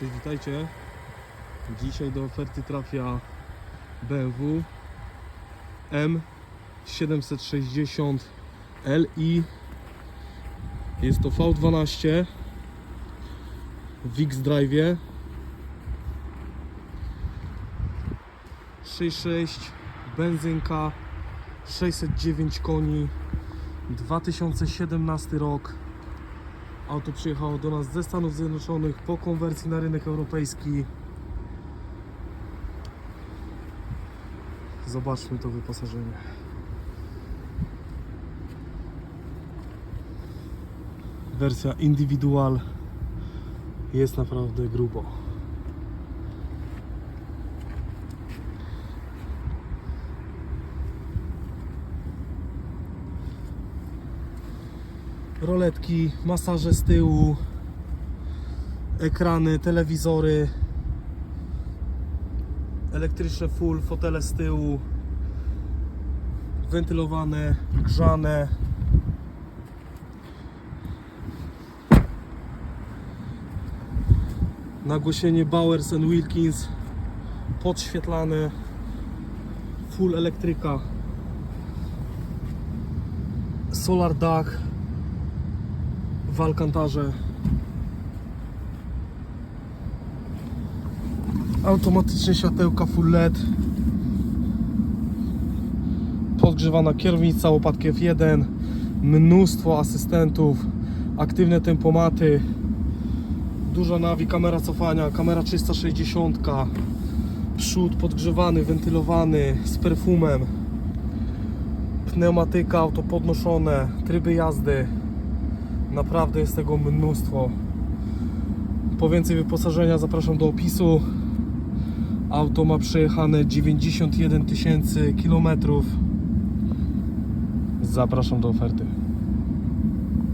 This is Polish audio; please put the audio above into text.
Cześć, witajcie. Dzisiaj do oferty trafia BMW M760 Li. Jest to V12 w X-Drive 6.6 benzynka 609 koni 2017 rok Auto przyjechało do nas ze Stanów Zjednoczonych po konwersji na rynek europejski. Zobaczmy to wyposażenie. Wersja indywidual jest naprawdę grubo. Roletki, masaże z tyłu, ekrany, telewizory, elektryczne full, fotele z tyłu, wentylowane, grzane. Nagłośnienie Bowers Wilkins, podświetlane, full elektryka, solar dach, w Alcantarze. Automatyczne światełka full LED. Podgrzewana kierownica, łopatki F1. Mnóstwo asystentów. Aktywne tempomaty. Duża nawi, kamera cofania, kamera 360. Przód podgrzewany, wentylowany, z perfumem. Pneumatyka, auto podnoszone, tryby jazdy. Naprawdę jest tego mnóstwo. Po więcej wyposażenia zapraszam do opisu. Auto ma przejechane 91 tysięcy kilometrów. Zapraszam do oferty.